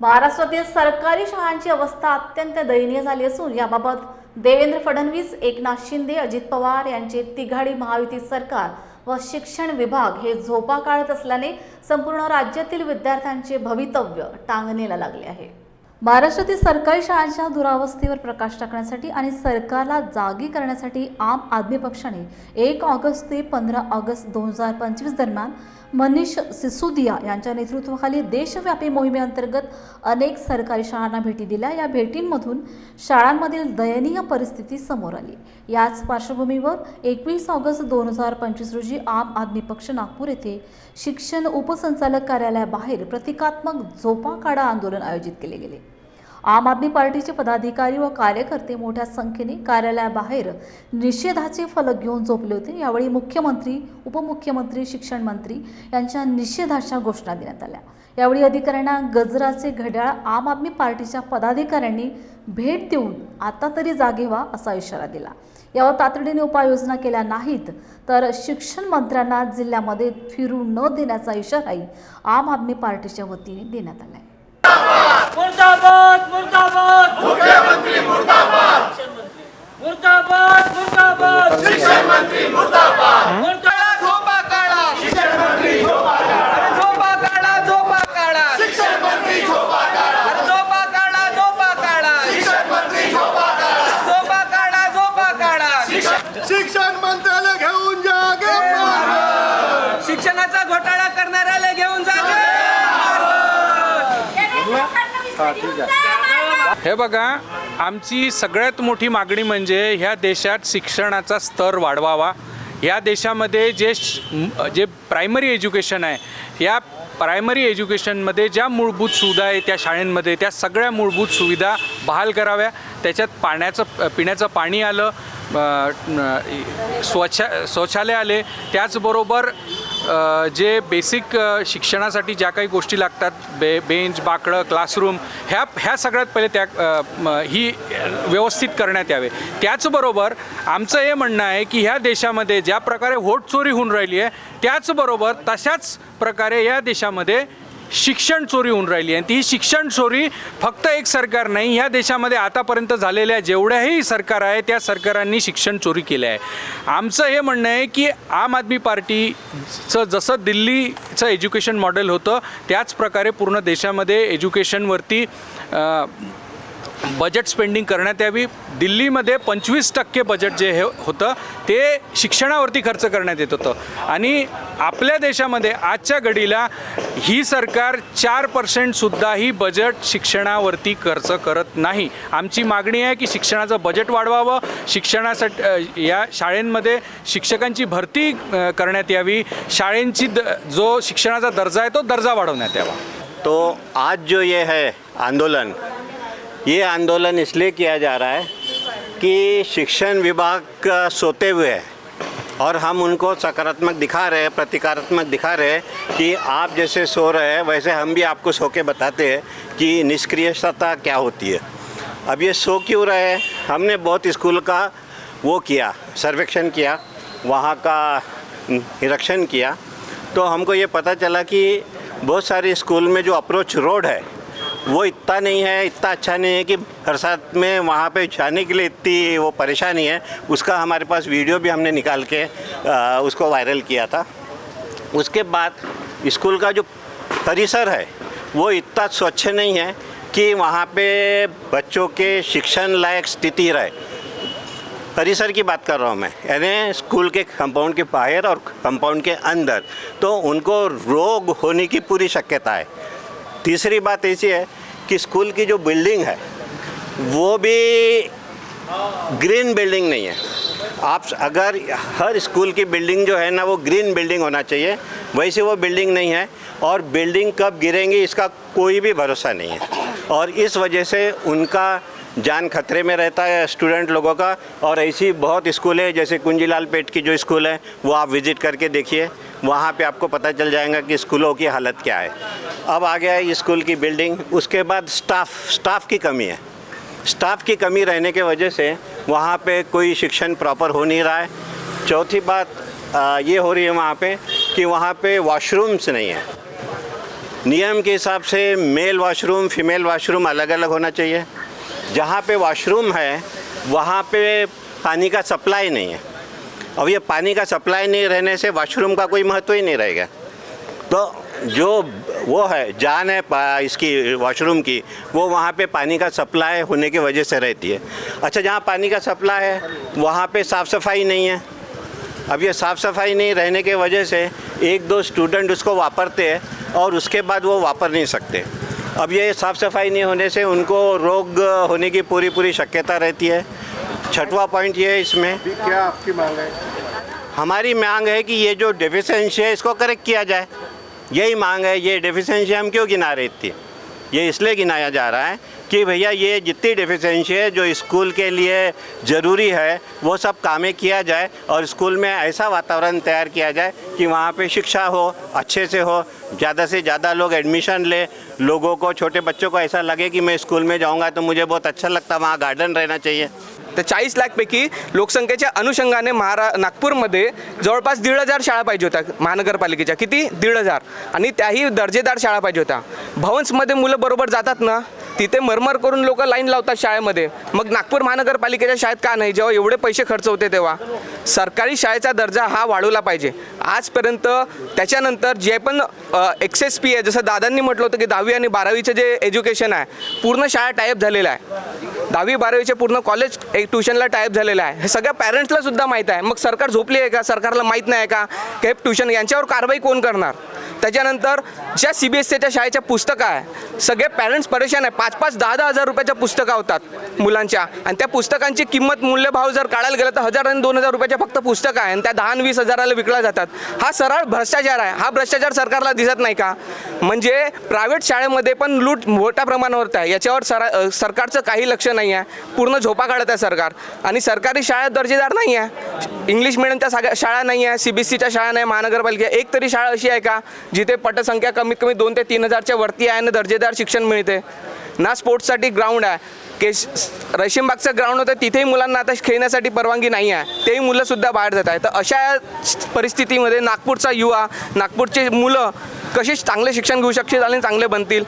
महाराष्ट्रातील सरकारी शाळांची अवस्था अत्यंत दयनीय झाली असून याबाबत देवेंद्र फडणवीस एकनाथ शिंदे अजित पवार यांचे तिघाडी महायुती सरकार व शिक्षण विभाग हे झोपा काढत असल्याने संपूर्ण राज्यातील विद्यार्थ्यांचे भवितव्य टांगणीला लागले आहे. महाराष्ट्रातील सरकारी शाळांच्या दुरावस्थेवर प्रकाश टाकण्यासाठी आणि सरकारला जागी करण्यासाठी आम आदमी पक्षाने एक ऑगस्ट ते पंधरा ऑगस्ट दोन हजार पंचवीस दरम्यान मनीष सिसोदिया यांच्या नेतृत्वाखाली देशव्यापी मोहिमेअंतर्गत अनेक सरकारी शाळांना भेटी दिल्या. या भेटींमधून शाळांमधील दयनीय परिस्थिती समोर आली. याच पार्श्वभूमीवर एकवीस ऑगस्ट दोन हजार पंचवीस रोजी आम आदमी पक्ष नागपूर येथे शिक्षण उपसंचालक कार्यालयाबाहेर प्रतिकात्मक झोपा काढा आंदोलन आयोजित केले गेले. आम आदमी पार्टीचे पदाधिकारी व कार्यकर्ते मोठ्या संख्येने कार्यालयाबाहेर निषेधाचे फलक घेऊन झोपले होते. यावेळी मुख्यमंत्री उपमुख्यमंत्री शिक्षण मंत्री यांच्या निषेधाच्या घोषणा देण्यात आल्या. यावेळी अधिकाऱ्यांना गजराचे घड्याळ आम आदमी पार्टीच्या पदाधिकाऱ्यांनी भेट देऊन आता तरी जागे व्हा असा इशारा दिला. यावर तातडीने उपाययोजना केल्या नाहीत तर शिक्षण मंत्र्यांना जिल्ह्यामध्ये फिरू न देण्याचा इशाराही आम आदमी पार्टीच्या वतीने देण्यात आला आहे मुर्दाबाद मुर्दाबाद. मुख्यमंत्री मुर्दाबाद. मुर्दाबाद मुर्दाबाद. शिक्षण मंत्री मुर्दाबाद. झोपा काढा. शिक्षण मंत्री झोपा काढा झोपा काढा. शिक्षण मंत्री झोपा काढा. झोपा काढा झोपा काढा. शिक्षण मंत्री झोपा काढा. झोपा काढा झोपा काढा. शिक्षण घेऊन जागे शिक्षणाचा घोटाळा करणाऱ्याला घेऊन जा हे बघा आमची सगळ्यात मोठी मागणी म्हणजे ह्या देशात शिक्षणाचा स्तर वाढवावा. या देशामध्ये जे जे प्रायमरी एज्युकेशन आहे या प्रायमरी एज्युकेशनमध्ये ज्या मूलभूत सुविधा आहे त्या शाळेंमध्ये त्या सगळ्या मूलभूत सुविधा बहाल कराव्या. त्याच्यात पाण्याचं पिण्याचं पाणी आलं स्वच्छ शौचालय आले. त्याचबरोबर जे बेसिक शिक्षणासाठी ज्या काही गोष्टी लागतात बे बेंच बाकडं क्लासरूम ह्या ह्या सगळ्यात पहिले त्या ही व्यवस्थित करण्यात यावे. त्याचबरोबर आमचं हे म्हणणं आहे की ह्या देशामध्ये ज्या प्रकारे व्होट चोरी होऊन राहिली आहे त्याचबरोबर तशाच प्रकारे या देशामध्ये शिक्षण चोरी होऊन राहिली आणि ती शिक्षण चोरी फक्त एक सरकार नाही ह्या देशामध्ये आतापर्यंत झालेल्या जेवढ्याही सरकार आहे त्या सरकारांनी शिक्षण चोरी केलं आहे आमचं हे म्हणणं आहे की आम आदमी पार्टीचं जसं दिल्लीचं एज्युकेशन मॉडेल होतं त्याच प्रकारे पूर्ण देशामध्ये एज्युकेशनवरती बजेट स्पेंडिंग करण्यात यावी. दिल्लीमध्ये पंचवीस टक्के बजेट जे हे होतं ते शिक्षणावरती खर्च करण्यात येत होतं. आणि आपल्या देशामध्ये आजच्या घडीला ही सरकार चार पर्सेंटसुद्धा ही बजेट शिक्षणावरती खर्च करत नाही. आमची मागणी आहे की शिक्षणाचं बजेट वाढवावं. शिक्षणासाठी या शाळेंमध्ये शिक्षकांची भरती करण्यात यावी. शाळेंची द जो शिक्षणाचा दर्जा आहे तो दर्जा वाढवण्यात यावा. तो आज जो ये है आंदोलन ये आंदोलन इसलिए किया जा रहा है कि शिक्षण विभाग सोते हुए है और हम उनको सकारात्मक दिखा रहे हैं, प्रतिकारात्मक दिखा रहे हैं कि आप जैसे सो रहे हैं, वैसे हम भी आपको सो के बताते हैं कि निष्क्रियता क्या होती है। अब ये सो क्यों रहे हैं? हमने बहुत स्कूल का वो किया, सर्वेक्षण किया, वहाँ का निरीक्षण किया। तो हमको ये पता चला कि बहुत सारे स्कूल में जो अप्रोच रोड है वो इतना नहीं है इतना अच्छा नहीं है कि बरसात में वहाँ पे जाने के लिए इतनी वो परेशानी है। उसका हमारे पास वीडियो भी हमने निकाल के आ, उसको वायरल किया था। उसके बाद स्कूल का जो परिसर है वो इतना स्वच्छ नहीं है कि वहाँ पे बच्चों के शिक्षण लायक स्थिति रहे। परिसर की बात कर रहा हूँ मैं। यानी स्कूल के कंपाउंड के बाहर और कंपाउंड के अंदर तो उनको रोग होने की पूरी शक्यता है। तीसरी बात ऐसी है कि स्कूल की जो बिल्डिंग है, वो भी ग्रीन बिल्डिंग नहीं है। आप अगर हर स्कूल की बिल्डिंग जो है ना, वो ग्रीन बिल्डिंग होना चाहिए वैसे वो बिल्डिंग नहीं है और बिल्डिंग कब गिरेंगी, इसका कोई भी भरोसा नहीं है। और इस वजह से उनका जान खतरे में रहता है स्टूडेंट लोगों का, और ऐसी बहुत स्कूल है, जैसे कुंजीलाल पेट की जो स्कूल है, वो आप विज़िट करके देखिए, वहाँ पे आपको पता चल जाएगा कि स्कूलों की हालत क्या है। अब आ गया है स्कूल की बिल्डिंग, उसके बाद स्टाफ स्टाफ की कमी है। स्टाफ की कमी रहने के वजह से वहाँ पे कोई शिक्षण प्रॉपर हो नहीं रहा है। चौथी बात ये हो रही है वहाँ पे कि वहाँ पे वॉशरूम्स नहीं है। नियम के हिसाब से मेल वॉशरूम, फीमेल वॉशरूम अलग अलग होना चाहिए। जहाँ पे वॉशरूम है, वहाँ पे पानी का सप्लाई नहीं है। अब ये पानी का सप्लाई नहीं रहने से वॉशरूम का कोई महत्व ही नहीं रहेगा। तो जो वो है, जान है इसकी वॉशरूम की, वो वहाँ पे पानी का सप्लाई होने की वजह से रहती है। अच्छा जहाँ पानी का सप्लाई है, वहाँ पे साफ़ सफ़ाई नहीं है। अब ये साफ़ सफ़ाई नहीं रहने के वजह से एक दो स्टूडेंट उसको वापरते हैं और उसके बाद वो वापर नहीं सकते। अब ये साफ़ सफ़ाई नहीं होने से उनको रोग होने की पूरी पूरी शक्यता रहती है। छठवा पॉइंट ये है इसमें। क्या आपकी मांग है? हमारी मांग है कि ये जो डेफिशेंसी है इसको करेक्ट किया जाए। यही मांग है ये डेफिशेंसी हम क्यों गिना रहे थी ये इसलिए गिनाया जा रहा है कि भैया ये जितनी डिफिशेंसी है जो स्कूल के लिए ज़रूरी है वो सब कामें किया जाए और स्कूल में ऐसा वातावरण तैयार किया जाए कि वहाँ पे शिक्षा हो अच्छे से हो ज़्यादा से ज़्यादा लोग एडमिशन ले। लोगों को छोटे बच्चों को ऐसा लगे कि मैं स्कूल में जाऊँगा तो मुझे बहुत अच्छा लगता वहाँ गार्डन रहना चाहिए। तर चाळीस लाखपैकी लोकसंख्येच्या अनुषंगाने महारा नागपूरमध्ये जवळपास दीड हजार शाळा पाहिजे होत्या महानगरपालिकेच्या. किती? दीड हजार. आणि त्याही दर्जेदार शाळा पाहिजे होत्या. भवन्समध्ये मुलं बरोबर जातात ना? तिथे मरमर करून लोक लाईन लावतात शाळेमध्ये. मग नागपूर महानगरपालिकेच्या शाळेत का नाही? जेव्हा एवढे पैसे खर्च होते तेव्हा. सरकारी शाळेचा दर्जा हा वाढवला पाहिजे. आजपर्यंत त्याच्यानंतर जे पण एक्सेस पी आहे जसं दादांनी म्हटलं होतं की दहावी आणि बारावीचं जे एज्युकेशन आहे पूर्ण शाळा टायप झालेलं आहे. दहावी बारावीचे पूर्ण कॉलेज एक ट्युशनला टाईप झालेलं आहे. हे सगळ्या पॅरेंट्सला सुद्धा माहीत आहे. मग सरकार झोपली आहे का? सरकारला माहीत नाही आहे का? हे ट्युशन यांच्यावर कारवाई कोण करणार? त्याच्यानंतर ज्या सी बी एस सीच्या शाळेच्या पुस्तकं आहे सगळे पॅरेंट्स परेशान आहे. पाच पाच दहा दहा हजार रुपयाच्या पुस्तकं होतात मुलांच्या. आणि त्या पुस्तकांची किंमत मूल्यभाव जर काढायला गेलं तर हजार आणि दोन हजार रुपयाच्या फक्त पुस्तकं आहे. आणि त्या दहा आणि वीस हजाराला विकल्या जातात. हा सरळ भ्रष्टाचार आहे. हा भ्रष्टाचार सरकारला दिसत नाही का? म्हणजे प्रायव्हेट शाळेमध्ये पण लूट मोठ्या प्रमाणावर आहे. याच्यावर सरा सरकारचं काही लक्ष नाही आहे. पूर्ण झोपा काढत आहे सरकार. आणि सरकारी शाळा दर्जेदार नाही आहे. इंग्लिश मिडियमच्या सगळ्या शाळा नाही आहे. सी बी एस सीच्या शाळा नाही. महानगरपालिका एक तरी शाळा अशी आहे का? जिथे पटसंख्या कमीत कमी दोन ते तीन हजारच्या वरती आहे ना दर्जेदार शिक्षण मिळते. ना स्पोर्ट्ससाठी ग्राउंड आहे. केश रेशीमबागचं ग्राउंड होतं तिथेही मुलांना आता खेळण्यासाठी परवानगी नाही आहे. तेही मुलंसुद्धा बाहेर जात आहे तर अशा परिस्थितीमध्ये नागपूरचा युवा नागपूरचे मुलं कसे चांगले शिक्षण घेऊ शकतील आणि चांगले बनतील?